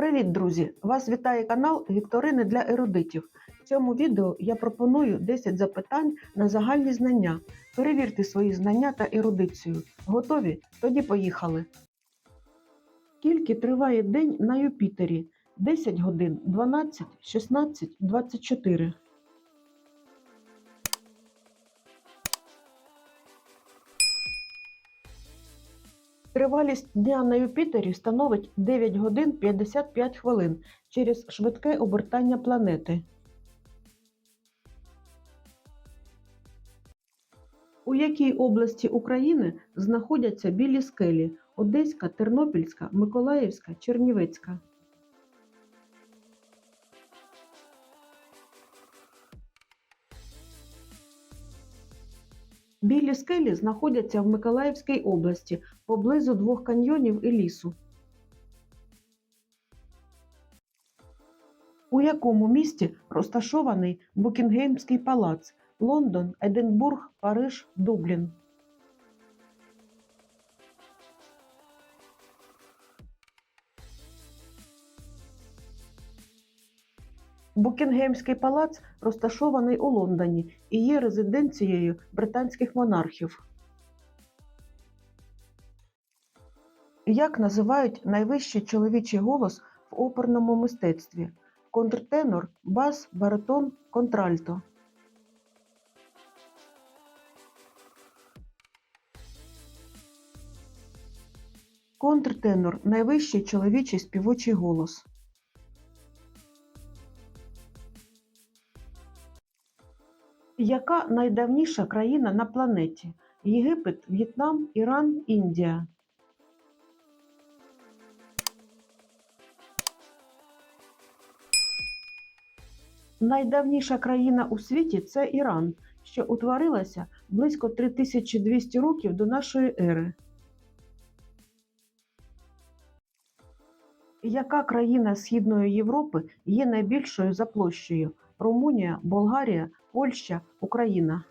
Привіт, друзі! Вас вітає канал Вікторини для ерудитів. В цьому відео я пропоную 10 запитань на загальні знання. Перевірте свої знання та ерудицію. Готові? Тоді поїхали. Скільки триває день на Юпітері? 10 годин, 12, 16, 24. Тривалість дня на Юпітері становить 9 годин 55 хвилин через швидке обертання планети. У якій області України знаходяться білі скелі Одеська, Тернопільська, Миколаївська, Чернівецька? Білі скелі знаходяться в Миколаївській області поблизу двох каньйонів і лісу. У якому місті розташований Букінгемський палац Лондон, Единбург, Париж, Дублін? Букінгемський палац розташований у Лондоні і є резиденцією британських монархів. Як називають найвищий чоловічий голос в оперному мистецтві? Контртенор, бас, баритон, контральто. Контртенор найвищий чоловічий співочий голос. Яка найдавніша країна на планеті? Єгипет, В'єтнам, Іран, Індія. Найдавніша країна у світі це Іран, що утворилася близько 3200 років до нашої ери. Яка країна Східної Європи є найбільшою за площею? Румунія, Болгарія, Польща, Україна.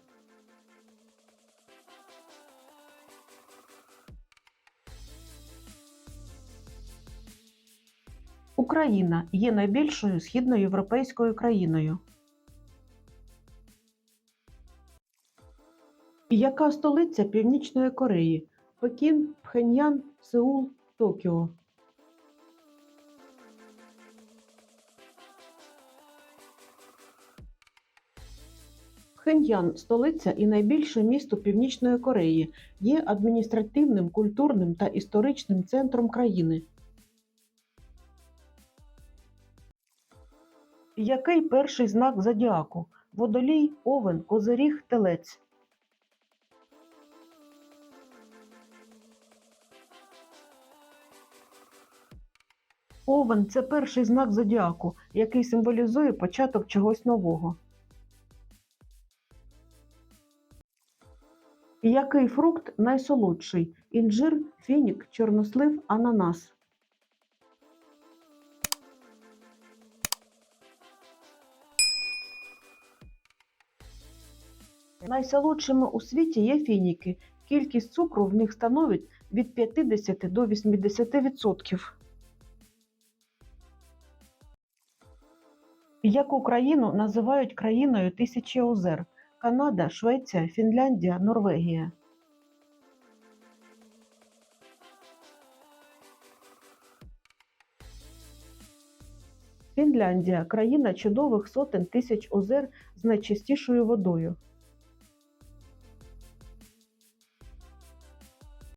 Україна є найбільшою східноєвропейською країною. Яка столиця Північної Кореї? Пекін, Пхеньян, Сеул, Токіо. Пхеньян – столиця і найбільше місто Північної Кореї, є адміністративним, культурним та історичним центром країни. Який перший знак зодіаку? Водолій, овен, козиріг, телець. Овен – це перший знак зодіаку, який символізує початок чогось нового. Який фрукт найсолодший? Інжир, фінік, чорнослив, ананас. Найсолодшими у світі є фініки. Кількість цукру в них становить від 50 до 80%. Яку країну називають країною тисячі озер? Канада, Швеція, Фінляндія, Норвегія. Фінляндія країна чудових сотень тисяч озер з найчистішою водою.